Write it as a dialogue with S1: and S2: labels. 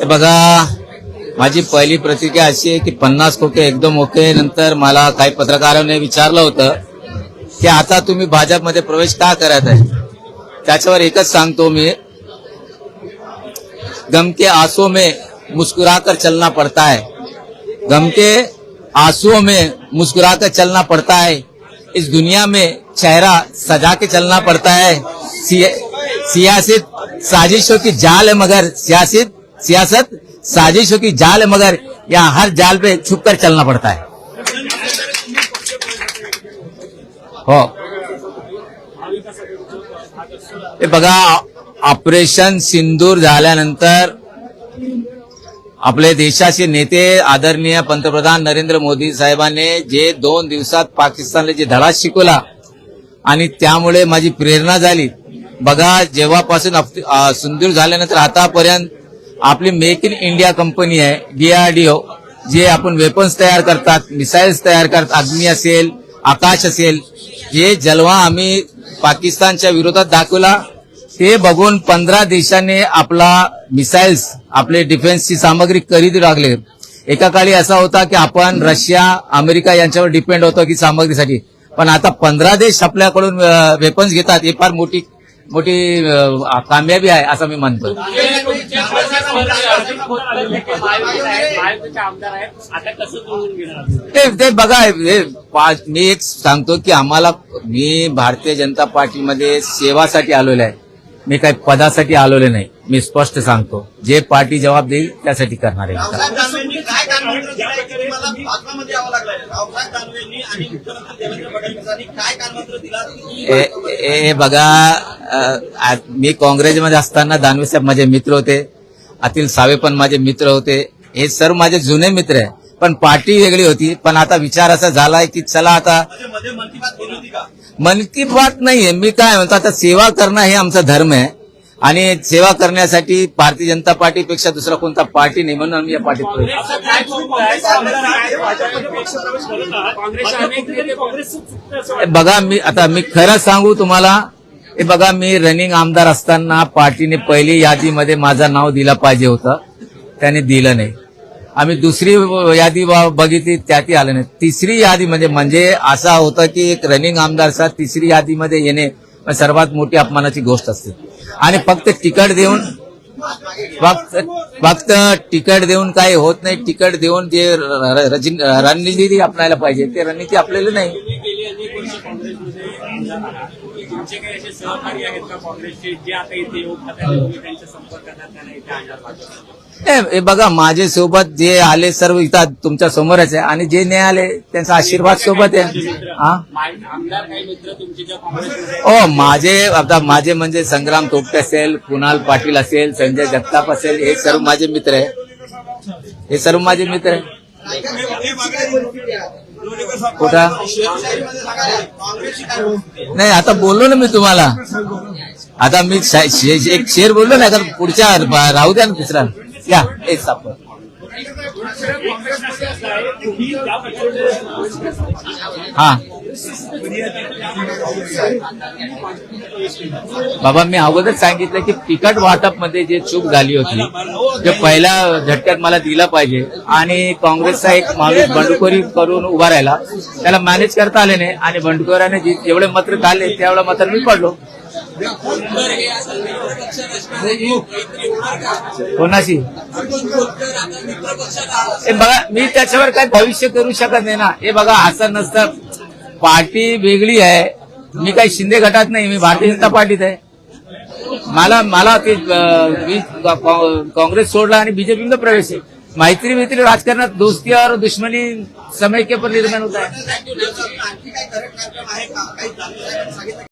S1: हे बघा माझी पहिली प्रतिक्रिया अशी आहे की पन्नास खोके एकदम ओके. नंतर मला काही पत्रकारांनी विचारलं होतं की आता तुम्ही भाजपमध्ये प्रवेश का करत आहे? त्याच्यावर एकच सांगतो मी. गम के मे में मुस्कुराकर चलना पड़ता है. गम के आंसुओं में मुस्कुराकर चलना पड़ता है. इस दुनिया में चेहरा सजा के चलना पड़ता है. सिया- सियासत साजिशों की जाल है मगर सियासत सियासत साजिशों की जाल है मगर यहाँ हर जाल पे छुप कर चलना पड़ता है। हो। ते बघा ऑपरेशन सिंदूर झाल्यानंतर आपले देशाचे नेते आदरणीय पंतप्रधान नरेंद्र मोदी साहेबांनी जे दोन दिवसात पाकिस्तानला जे धडा शिकवला आणि त्यामुळे माझी प्रेरणा झाली. बघा जेव्हापासून सिंदूर झाल्यानंतर आतापर्यंत आपली मेक इन इंडिया कंपनी आहे डीआरडीओ जे आपण वेपन्स तयार करतात मिसाईल्स तयार करतात अग्नी असेल आकाश असेल हे जलवा आम्ही पाकिस्तानच्या विरोधात दाखवला. ते बघून पंधरा देशांनी आपला मिसाईल्स आपले डिफेन्सची सामग्री खरेदी लागले. एका काळी असा होता की आपण रशिया अमेरिका यांच्यावर डिपेंड होतो की सामग्रीसाठी. पण आता पंधरा देश आपल्याकडून वेपन्स घेतात ही फार मोठी मोठी कामयाबी आहे असं मी म्हणतो. ते बघा हे मी एक सांगतो की आम्हाला मी भारतीय जनता पार्टीमध्ये सेवासाठी आलेलो आहे. मी काही पदासाठी आलेलो नाही. मी स्पष्ट सांगतो. जे पार्टी जबाब देईल त्यासाठी करणार आहे. हे- बघा मी काँग्रेसमध्ये असताना दानवे साहेब माझे मित्र होते. अतिल सावे पण माझे मित्र होते. हे सर्व माझे जुने मित्र आहे. पण पार्टी वेगळी होती. पण आता विचार असा झालाय की चला आता
S2: मन की बात
S1: नाहीये मी काय म्हणतो आता सेवा करणं हे आमचा धर्म आहे. आणि सेवा करण्यासाठी भारतीय जनता पार्टीपेक्षा दुसरा कोणता पार्टी नाही म्हणून आम्ही या पार्टीत. बघा मी आता मी खरं सांगू तुम्हाला हे बघा मी रनिंग आमदार असताना पार्टीने पहिली यादीमध्ये माझं नाव दिलं पाहिजे होतं. त्याने दिलं नाही. आम्ही दुसरी यादी ब- बघितली त्यातही आलं नाही. तिसरी यादी म्हणजे म्हणजे असं होतं की एक रनिंग आमदारचा तिसरी यादीमध्ये येणे सर्वात मोठी अपमानाची गोष्ट असते. आणि फक्त तिकट देऊन फक्त फक्त तिकीट देऊन काही होत नाही. तिकट देऊन जे र- र- रणनीती अपनायला पाहिजे ते रणनीती आपल्याला नाही
S3: तुम्ही गेली अनेक वर्ष काँग्रेसमध्ये आमदार आहात. तुमचे काही असे सहकारी आहेत का काँग्रेसचे जे आता इथे खात्यात तुम्ही त्यांच्या संपर्कात त्यांना इथे?
S1: हे हे बघा माझे सोबत जे आले सर्व इथं तुमच्या समोरच आहे. आणि जे नाही आले त्यांचा आशीर्वाद सोबत आहे. हा?
S3: माय- आमदार काही मित्र तुमचे ज्या काँग्रेसमध्ये
S1: ओ माझे आता माझे म्हणजे संग्राम तोपटे असेल कुणाल पाटील असेल संजय जगताप असेल हे सर्व माझे मित्र आहे हे सर्व माझे मित्र आहे कुठा? नाही आता बोललो ना मी तुम्हाला. आता मी एक शेर बोललो ना आता पुढच्या राहू द्या ना दुसरा या एक सापड हा. बाबा मी अगोदर सांगितलं की तिकट वाटपमध्ये जे चूक झाली होती जे पहिल्या झटक्यात मला दिला पाहिजे. आणि काँग्रेसचा एक माणूस बंडखोरी करून उभा राहिला. त्याला मॅनेज करता आले नाही आणि बंडखोराने जेवढे मत्र काढले तेवढं मात्र मी पडलो. कोणाशी? बघा मी त्याच्यावर काय भविष्य करू शकत नाही ना. हे बघा असं नसतं पार्टी वेगळी आहे. मी काही शिंदे गटात नाही मी भारतीय जनता पार्टीत आहे. मला मला ते काँग्रेस सोडला आणि बीजेपीमध्ये प्रवेश आहे. मैत्री मैत्री राजकारणात दोस्ती और दुश्मनी समय के पर निर्माण होता है.
S2: आहे